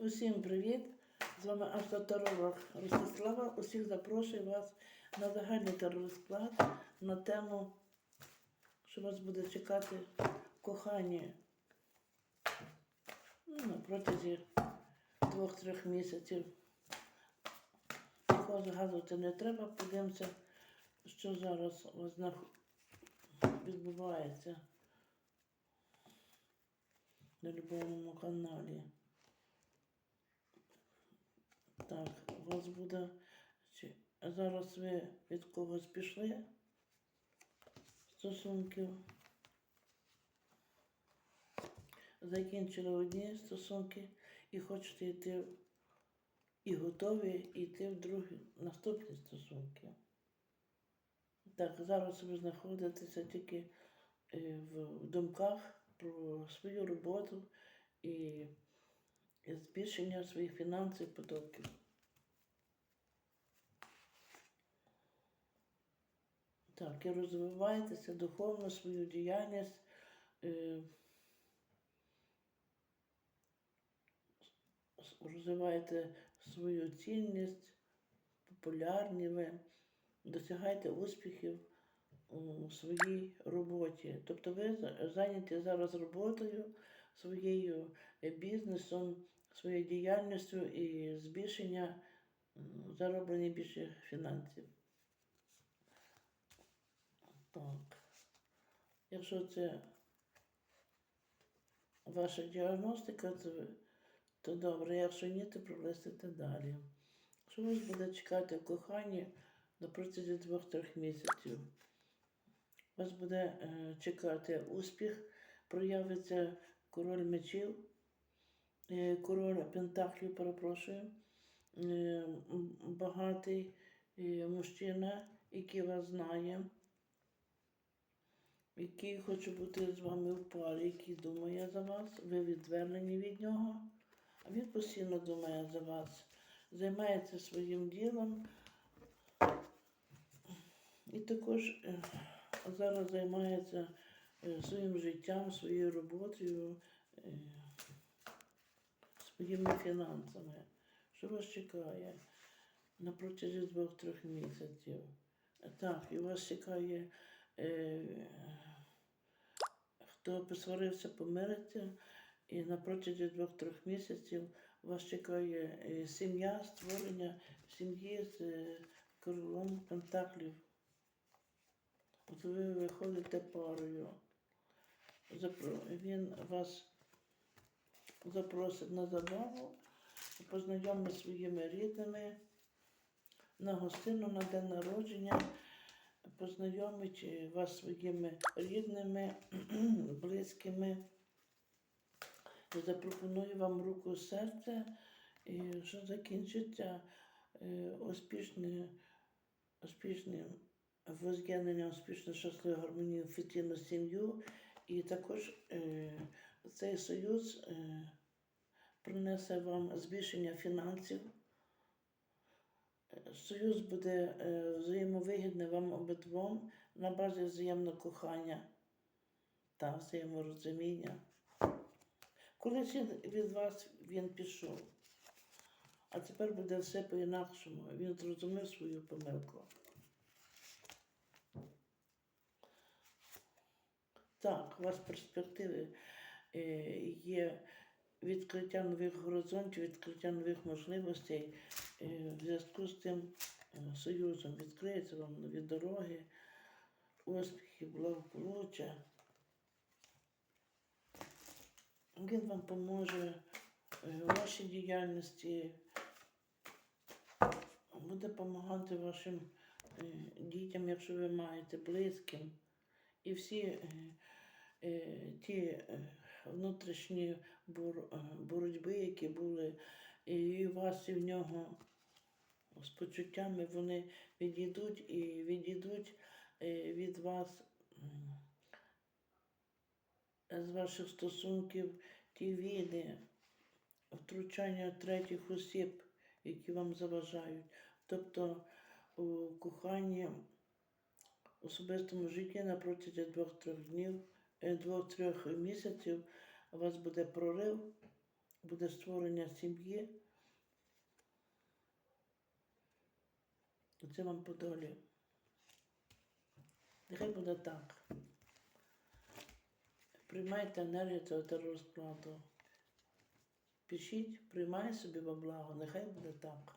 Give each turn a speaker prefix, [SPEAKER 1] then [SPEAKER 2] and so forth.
[SPEAKER 1] Усім привіт! З вами автоторолог Ростислава. Усіх запрошую вас на загальний теророзклад на тему, що вас буде чекати кохання ну, протязі двох-трьох місяців. Нікого згадувати не треба. Подивимося, що зараз у вас відбувається на любовному каналі. Так, вас буде. Зараз ви від когось пішли стосунків. Закінчили одні стосунки і хочете йти і готові йти в другі наступні стосунки. Так, зараз ви знаходитеся тільки е, в думках про свою роботу і збільшення своїх фінансових потоків. Так, і розвиваєтеся духовно свою діяльність. Е, розвиваєте свою цінність, популярні ви, досягаєте успіхів у своїй роботі. Тобто ви зайняті зараз роботою, своєю е, бізнесом, своєю діяльністю і збільшення зароблення більше фінансів. Так. Якщо це ваша діагностика, то, добре. Якщо ні, то пролистите далі. Що вас буде чекати в коханні на протязі двох-трьох місяців? Вас буде е, чекати успіх, проявиться король мечів, е, король пентаклів, перепрошую, е, багатий е, мужчина, який вас знає, який хоче бути з вами в парі, який думає за вас, ви відвернені від нього, а він постійно думає за вас, займається своїм ділом. І також е, зараз займається е, своїм життям, своєю роботою, е, своїми фінансами. Що вас чекає на протязі двох-трьох місяців? Так, і вас чекає, хто посварився, помириться, і на протязі двох-трьох місяців вас чекає е, сім'я, створення сім'ї з е, королем пентаклів. От ви виходите парою. Він вас запросить на забаву, познайомить своїми рідними, на гостину, на день народження, познайомить вас своїми рідними, близькими. І запропонує вам руку серця, і що закінчиться е, успішним воз'єднання успішно щасливу гармонію офіційну сім'ю. І також е, цей союз е, принесе вам збільшення фінансів. Союз буде е, взаємовигідний вам обидвом на базі взаємного кохання та взаєморозуміння. Колись від вас він пішов, а тепер буде все по-інакшому. Він зрозумів свою помилку. Так, у вас перспективи е, є відкриття нових горизонтів, відкриття нових можливостей. Е, в зв'язку з тим е, союзом відкриються вам нові дороги, успіхи, благополуччя. Він вам поможе е, у вашій діяльності, буде допомагати вашим дітям, якщо ви маєте близьким. І всі ті внутрішні е, боротьби, які були і у вас, і в нього з почуттями, вони відійдуть і відійдуть е, від вас з ваших стосунків ті війни, втручання третіх осіб, які вам заважають. Тобто у коханні особистому житті на протязі двох-трьох днів, двох-трьох місяців у вас буде прорив буде створення сім'ї. Це вам по долі. Нехай буде так. Приймайте енергію цього теророзкладу. Пишіть, приймай собі во благо, нехай буде так.